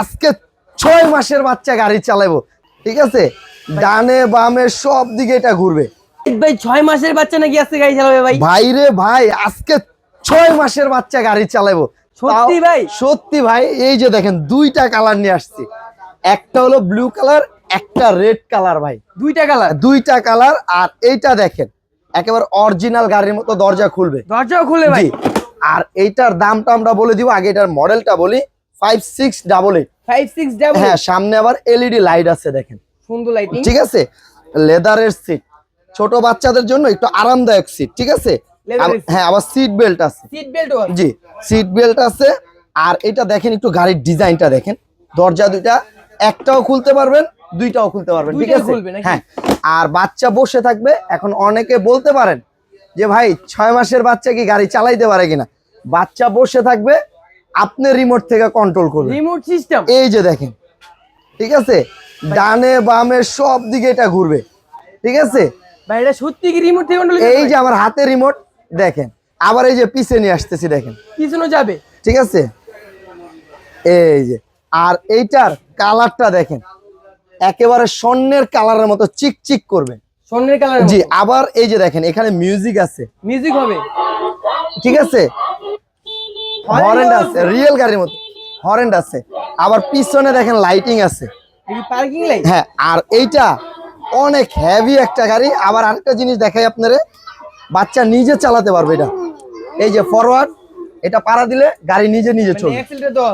আজকে ছয় মাসের বাচ্চা গাড়ি চালাবো ঠিক আছে? ডানে বামে সব দিকে এটা ঘুরবে। ভাই ছয় মাসের বাচ্চা নাকি আজকে গাড়ি চালাবে ভাই? ভাই রে ভাই আজকে ছয় মাসের বাচ্চা গাড়ি চালাবো। সত্যি ভাই? সত্যি ভাই এই যে দেখেন দুইটা কালার নিয়ে আসছি। একটা হলো ব্লু কালার একটা রেড কালার ভাই। দুইটা কালার? দুইটা কালার আর এইটা দেখেন একেবারে অরিজিনাল গাড়ির মতো দরজা খুলবে। দরজাও খুলে ভাই। আর এইটার দামটা আমরা বলে দিব আগে এটার মডেলটা বলি। Five six double eight. Five six double হ্যাঁ সামনে আবার এলইডি লাইট আছে দেখেন। সুন্দর লাইটিং ঠিক আছে? লেদারের সিট ছোট বাচ্চাদের জন্য একটু আরামদায়ক সিট ঠিক আছে। হ্যাঁ আবার সিট বেল্ট আছে। সিট বেল্টও আছে? জি সিট বেল্ট আছে। আর এটা দেখেন একটু গাড়ির ডিজাইনটা দেখেন। দরজা দুইটা একটাও খুলতে পারবেন দুইটাও খুলতে পারবেন ঠিক আছে? হ্যাঁ। আর বাচ্চা বসে থাকবে এখন অনেকে বলতে পারেন যে ভাই ছয় মাসের বাচ্চা কি গাড়ি চালাইতে পারে কিনা? বাচ্চা বসে থাকবে আপনি রিমোট থেকে কন্ট্রোল করবেন। রিমোট সিস্টেম এই যে দেখেন ঠিক আছে? ডানে বামে সব দিকে এটা ঘুরবে। ঠিক আছে? ভাই এটা সত্যি কি রিমোট থেকে কন্ট্রোল এই যে আমার হাতে রিমোট দেখেন। আবার এই যে পিছে নিয়ে আসতেছি দেখেন। পিছনে যাবে। ঠিক আছে? এই যে আর এইটার কালারটা দেখেন। একেবারে স্বর্ণের কালারের মতো চিকচিক করবে। স্বর্ণের কালার জি আবার এই যে দেখেন এখানে মিউজিক আছে। মিউজিক হবে। ঠিক আছে? হরেন্ড আছে রিয়েল গাড়ির মতো। হরেন্ড আছে আবার পিছনে দেখেন লাইটিং আছে। পার্কিং লাইট হ্যাঁ আর এইটা অনেক হেভি একটা গাড়ি। আবার আরেকটা জিনিস দেখাই আপনারে। বাচ্চা নিজে চালাতে পারবে এটা। এই যে ফরওয়ার্ড এটা পাড়া দিলে গাড়ি নিজে নিজে চলবে।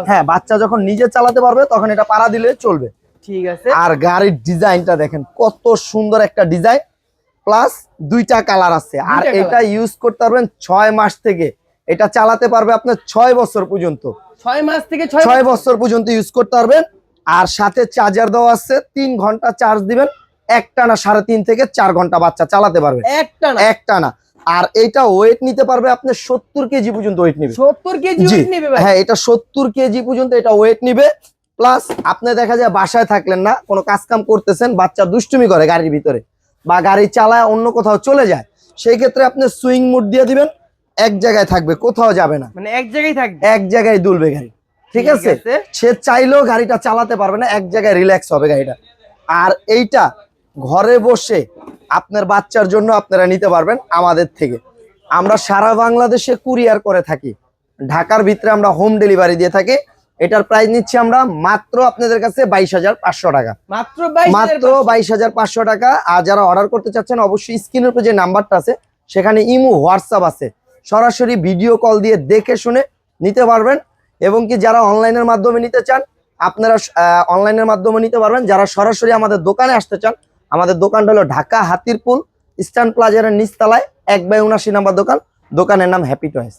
হ্যাঁ বাচ্চা যখন নিজে চালাতে পারবে তখন এটা পাড়া দিলে চলবে। ঠিক আছে। আর গাড়ির ডিজাইনটা দেখেন কত সুন্দর একটা ডিজাইন। প্লাস দুইটা কালার আছে। আর এটা ইউজ করতে পারবেন ছয় মাস থেকে। এটা চালাতে পারবে আপনার ছয় বছর পর্যন্ত। ছয় মাস থেকে ছয় বছর। পর্যন্ত ইউজ করতে পারবেন। আর সাথে চার্জার দেওয়া আছে তিন ঘণ্টা চার্জ দিবেন। একটানা সাড়ে তিন থেকে চার ঘণ্টা বাচ্চা চালাতে পারবে একটা না একটানা। আর এটা ওয়েট নিতে পারবে আপনি সত্তর কেজি পর্যন্ত ওয়েট নিবে। সত্তর কেজি হ্যাঁ এটা সত্তর কেজি পর্যন্ত এটা ওয়েট নিবে। প্লাস আপনি দেখা যায় বাসায় থাকলেন না কোনো কাজ কাম করতেছেন বাচ্চা দুষ্টুমি করে গাড়ির ভিতরে বা গাড়ি চালায় অন্য কোথাও চলে যায় সেই ক্ষেত্রে আপনি সুইং মুড দিয়ে দিবেন। এক জায়গায় থাকবে কোথাও যাবে না। মানে এক জায়গায় থাকবে? এক জায়গায় দুলবে গাড়ি ঠিক আছে। সে চাইলেও গাড়িটা চালাতে পারবে না এক জায়গায় রিল্যাক্স হবে গাড়িটা। আর এইটা ঘরে বসে আপনার বাচ্চার জন্য আপনারা নিতে পারবেন আমাদের থেকে। আমরা সারা বাংলাদেশে কুরিয়ার করে থাকি। ঢাকার ভিতরে আমরা হোম ডেলিভারি দিয়ে থাকি। এটার প্রাইস নিচ্ছি আমরা মাত্র আপনাদের কাছে বাইশ হাজার পাঁচশো টাকা। মাত্র বাইশ মাত্র বাইশ হাজার পাঁচশো টাকা। আর যারা অর্ডার করতে চাচ্ছেন অবশ্যই স্ক্রিনের উপর যে নাম্বারটা আছে সেখানে ইমো হোয়াটসঅ্যাপ আছে। সরাসরি ভিডিও কল দিয়ে দেখে শুনে নিতে পারবেন। এবং কি যারা অনলাইনের মাধ্যমে নিতে চান, আপনারা অনলাইনের মাধ্যমে নিতে পারবেন। যারা সরাসরি আমাদের দোকানে আসতে চান, আমাদের দোকানটা হলো ঢাকা হাতিরপুল, ইস্টার্ন প্লাজারের নিচতলায়, এক বাই উনাশি নাম্বার দোকান। দোকানের নাম হ্যাপি টয়েস